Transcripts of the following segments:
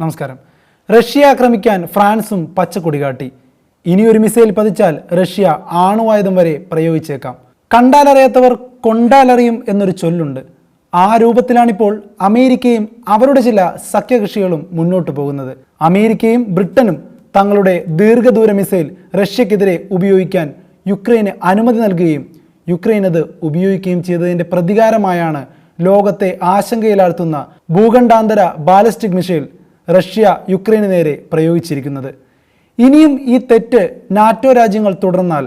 നമസ്കാരം. റഷ്യ ആക്രമിക്കാൻ ഫ്രാൻസും പച്ചക്കൊടി കാട്ടി. ഇനിയൊരു മിസൈൽ പതിച്ചാൽ റഷ്യ ആണുവായുധം വരെ പ്രയോഗിച്ചേക്കാം. കണ്ടാലറിയാത്തവർ കൊണ്ടാലറിയും എന്നൊരു ചൊല്ലുണ്ട്. ആ രൂപത്തിലാണിപ്പോൾ അമേരിക്കയും അവരുടെ ചില സഖ്യകക്ഷികളും മുന്നോട്ട് പോകുന്നത്. അമേരിക്കയും ബ്രിട്ടനും തങ്ങളുടെ ദീർഘദൂര മിസൈൽ റഷ്യക്കെതിരെ ഉപയോഗിക്കാൻ യുക്രൈന് അനുമതി നൽകുകയും യുക്രൈൻ അത് ഉപയോഗിക്കുകയും ചെയ്തതിന്റെ പ്രതികാരമായാണ് ലോകത്തെ ആശങ്കയിലാഴ്ത്തുന്ന ഭൂഖണ്ഡാന്തര ബാലിസ്റ്റിക് മിസൈൽ റഷ്യ യുക്രൈന് നേരെ പ്രയോഗിച്ചിരിക്കുന്നത്. ഇനിയും ഈ തെറ്റ് നാറ്റോ രാജ്യങ്ങൾ തുടർന്നാൽ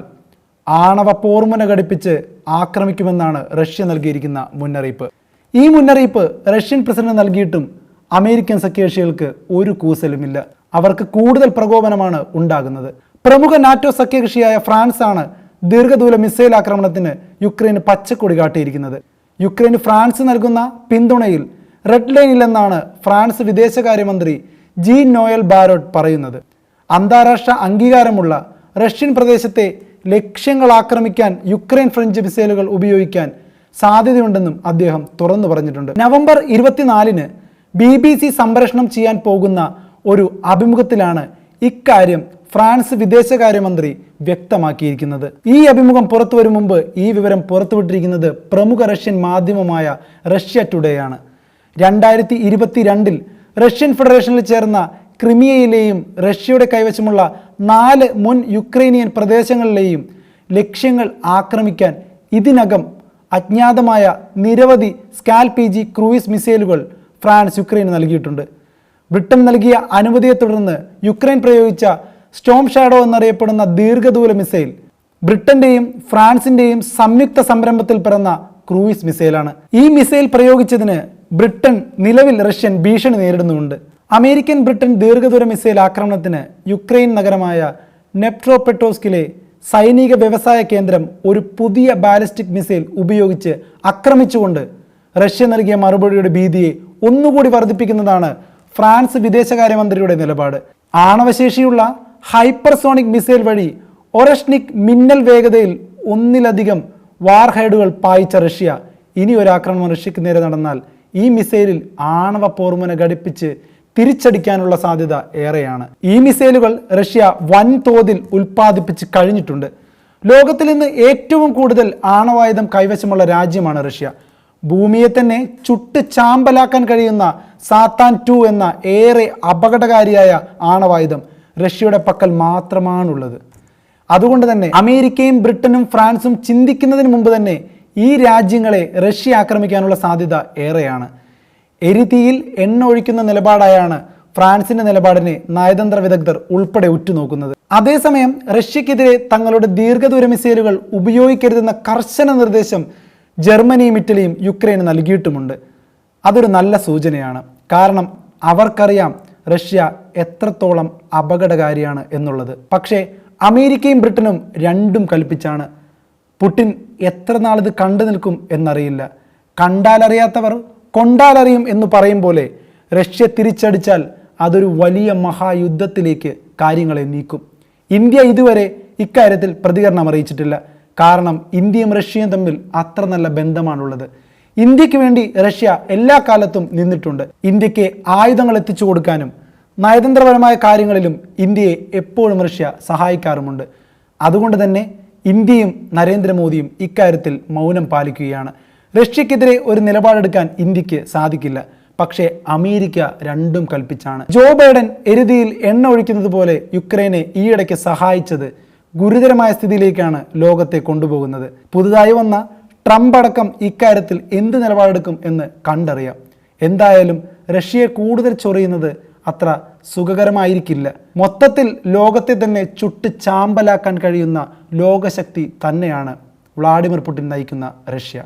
ആണവ പോർമുന ഘടിപ്പിച്ച് ആക്രമിക്കുമെന്നാണ് റഷ്യ നൽകിയിരിക്കുന്ന മുന്നറിയിപ്പ്. ഈ മുന്നറിയിപ്പ് റഷ്യൻ പ്രസിഡന്റ് നൽകിയിട്ടും അമേരിക്കൻ സഖ്യകക്ഷികൾക്ക് ഒരു കൂസലുമില്ല. അവർക്ക് കൂടുതൽ പ്രകോപനമാണ് ഉണ്ടാകുന്നത്. പ്രമുഖ നാറ്റോ സഖ്യകക്ഷിയായ ഫ്രാൻസ് ആണ് ദീർഘദൂര മിസൈൽ ആക്രമണത്തിന് യുക്രൈന് പച്ചക്കൊടി കാട്ടിയിരിക്കുന്നത്. യുക്രൈന് ഫ്രാൻസ് നൽകുന്ന പിന്തുണയിൽ റെഡ് ലൈനില്ലെന്നാണ് ഫ്രാൻസ് വിദേശകാര്യമന്ത്രി ജീൻ നോയൽ ബാരോട്ട് പറയുന്നത്. അന്താരാഷ്ട്ര അംഗീകാരമുള്ള റഷ്യൻ പ്രദേശത്തെ ലക്ഷ്യങ്ങൾ ആക്രമിക്കാൻ യുക്രൈൻ ഫ്രഞ്ച് മിസൈലുകൾ ഉപയോഗിക്കാൻ സാധ്യതയുണ്ടെന്നും അദ്ദേഹം തുറന്നു പറഞ്ഞിട്ടുണ്ട്. നവംബർ ഇരുപത്തിനാലിന് ബി ബി സി സംപ്രേഷണം ചെയ്യാൻ പോകുന്ന ഒരു അഭിമുഖത്തിലാണ് ഇക്കാര്യം ഫ്രാൻസ് വിദേശകാര്യമന്ത്രി വ്യക്തമാക്കിയിരിക്കുന്നത്. ഈ അഭിമുഖം പുറത്തു വരും മുമ്പ് ഈ വിവരം പുറത്തുവിട്ടിരിക്കുന്നത് പ്രമുഖ റഷ്യൻ മാധ്യമമായ റഷ്യ ടുഡേ ആണ്. രണ്ടായിരത്തി ഇരുപത്തിരണ്ടിൽ റഷ്യൻ ഫെഡറേഷനിൽ ചേർന്ന ക്രിമിയയിലെയും റഷ്യയുടെ കൈവശമുള്ള നാല് മുൻ യുക്രൈനിയൻ പ്രദേശങ്ങളിലെയും ലക്ഷ്യങ്ങൾ ആക്രമിക്കാൻ ഇതിനകം അജ്ഞാതമായ നിരവധി സ്കാൽ പി ജി ക്രൂയിസ് മിസൈലുകൾ ഫ്രാൻസ് യുക്രൈന് നൽകിയിട്ടുണ്ട്. ബ്രിട്ടൻ നൽകിയ അനുമതിയെ തുടർന്ന് യുക്രൈൻ പ്രയോഗിച്ച സ്റ്റോം ഷാഡോ എന്നറിയപ്പെടുന്ന ദീർഘദൂര മിസൈൽ ബ്രിട്ടന്റെയും ഫ്രാൻസിന്റെയും സംയുക്ത സംരംഭത്തിൽ പിറന്ന ക്രൂയിസ് മിസൈലാണ്. ഈ മിസൈൽ പ്രയോഗിച്ചതിന് ബ്രിട്ടൻ നിലവിൽ റഷ്യൻ ഭീഷണി നേരിടുന്നുമുണ്ട്. അമേരിക്കൻ ബ്രിട്ടൻ ദീർഘദൂര മിസൈൽ ആക്രമണത്തിന് യുക്രൈൻ നഗരമായ നെപ്ട്രോപെട്രോസ്കിലെ സൈനിക വ്യവസായ കേന്ദ്രം ഒരു പുതിയ ബാലിസ്റ്റിക് മിസൈൽ ഉപയോഗിച്ച് ആക്രമിച്ചുകൊണ്ട് റഷ്യ നൽകിയ മറുപടിയുടെ ഭീതിയെ ഒന്നുകൂടി വർദ്ധിപ്പിക്കുന്നതാണ് ഫ്രാൻസ് വിദേശകാര്യമന്ത്രിയുടെ നിലപാട്. ആണവശേഷിയുള്ള ഹൈപ്പർസോണിക് മിസൈൽ വഴി ഒറഷ്നിക് മിന്നൽ വേഗതയിൽ ഒന്നിലധികം വാർഹെഡുകൾ പായിച്ച റഷ്യ ഇനി ഒരു ആക്രമണം റഷ്യക്ക് നേരെ നടന്നാൽ ഈ മിസൈലിൽ ആണവ പോർമുന ഘടിപ്പിച്ച് തിരിച്ചടിക്കാനുള്ള സാധ്യത ഏറെയാണ്. ഈ മിസൈലുകൾ റഷ്യ വൻതോതിൽ ഉൽപ്പാദിപ്പിച്ച് കഴിഞ്ഞിട്ടുണ്ട്. ലോകത്തിൽ നിന്ന് ഏറ്റവും കൂടുതൽ ആണവായുധം കൈവശമുള്ള രാജ്യമാണ് റഷ്യ. ഭൂമിയെ തന്നെ ചുട്ട് ചാമ്പലാക്കാൻ കഴിയുന്ന സാത്താൻ ടു എന്ന ഏറെ അപകടകാരിയായ ആണവായുധം റഷ്യയുടെ പക്കൽ മാത്രമാണുള്ളത്. അതുകൊണ്ട് തന്നെ അമേരിക്കയും ബ്രിട്ടനും ഫ്രാൻസും ചിന്തിക്കുന്നതിന് മുമ്പ് തന്നെ ഈ രാജ്യങ്ങളെ റഷ്യ ആക്രമിക്കാനുള്ള സാധ്യത ഏറെയാണ്. എരിതിയിൽ എണ്ണ ഒഴിക്കുന്ന നിലപാടായാണ് ഫ്രാൻസിന്റെ നിലപാടിനെ നയതന്ത്ര വിദഗ്ധർ ഉൾപ്പെടെ ഉറ്റുനോക്കുന്നത്. അതേസമയം റഷ്യക്കെതിരെ തങ്ങളുടെ ദീർഘദൂര മിസൈലുകൾ ഉപയോഗിക്കരുതെന്ന കർശന നിർദ്ദേശം ജർമ്മനിയും ഇറ്റലിയും യുക്രൈന് നൽകിയിട്ടുമുണ്ട്. അതൊരു നല്ല സൂചനയാണ്. കാരണം അവർക്കറിയാം റഷ്യ എത്രത്തോളം അപകടകാരിയാണ് എന്നുള്ളത്. പക്ഷേ അമേരിക്കയും ബ്രിട്ടനും രണ്ടും കൽപ്പിച്ചാണ്. പുടിൻ എത്ര നാളിത് കണ്ടു നിൽക്കും എന്നറിയില്ല. കണ്ടാലറിയാത്തവർ കൊണ്ടാലറിയും എന്ന് പറയും പോലെ റഷ്യ തിരിച്ചടിച്ചാൽ അതൊരു വലിയ മഹായുദ്ധത്തിലേക്ക് കാര്യങ്ങളെ നീക്കും. ഇന്ത്യ ഇതുവരെ ഇക്കാര്യത്തിൽ പ്രതികരണം അറിയിച്ചിട്ടില്ല. കാരണം ഇന്ത്യയും റഷ്യയും തമ്മിൽ അത്ര നല്ല ബന്ധമാണുള്ളത്. ഇന്ത്യയ്ക്ക് വേണ്ടി റഷ്യ എല്ലാ കാലത്തും നിന്നിട്ടുണ്ട്. ഇന്ത്യയ്ക്ക് ആയുധങ്ങൾ എത്തിച്ചു കൊടുക്കാനും നയതന്ത്രപരമായ കാര്യങ്ങളിലും ഇന്ത്യയെ എപ്പോഴും റഷ്യ സഹായിക്കാറുമുണ്ട്. അതുകൊണ്ട് തന്നെ ഇന്ത്യയും നരേന്ദ്രമോദിയും ഇക്കാര്യത്തിൽ മൗനം പാലിക്കുകയാണ്. റഷ്യക്കെതിരെ ഒരു നിലപാടെടുക്കാൻ ഇന്ത്യയ്ക്ക് സാധിക്കില്ല. പക്ഷേ അമേരിക്ക രണ്ടും കൽപ്പിച്ചാണ്. ജോ ബൈഡൻ എരുതിയിൽ എണ്ണ ഒഴിക്കുന്നത് പോലെ യുക്രൈനെ ഈയിടയ്ക്ക് സഹായിച്ചത് ഗുരുതരമായ സ്ഥിതിയിലേക്കാണ് ലോകത്തെ കൊണ്ടുപോകുന്നത്. പുതുതായി വന്ന ട്രംപ് അടക്കം ഇക്കാര്യത്തിൽ എന്ത് നിലപാടെടുക്കും എന്ന് കണ്ടറിയാം. എന്തായാലും റഷ്യയെ കൂടുതൽ ചൊറിയുന്നത് അത്ര സുഖകരമായിരിക്കില്ല. മൊത്തത്തിൽ ലോകത്തെ തന്നെ ചുട്ട് ചാമ്പലാക്കാൻ കഴിയുന്ന ലോകശക്തി തന്നെയാണ് വ്ളാഡിമിർ പുടിൻ നയിക്കുന്ന റഷ്യ.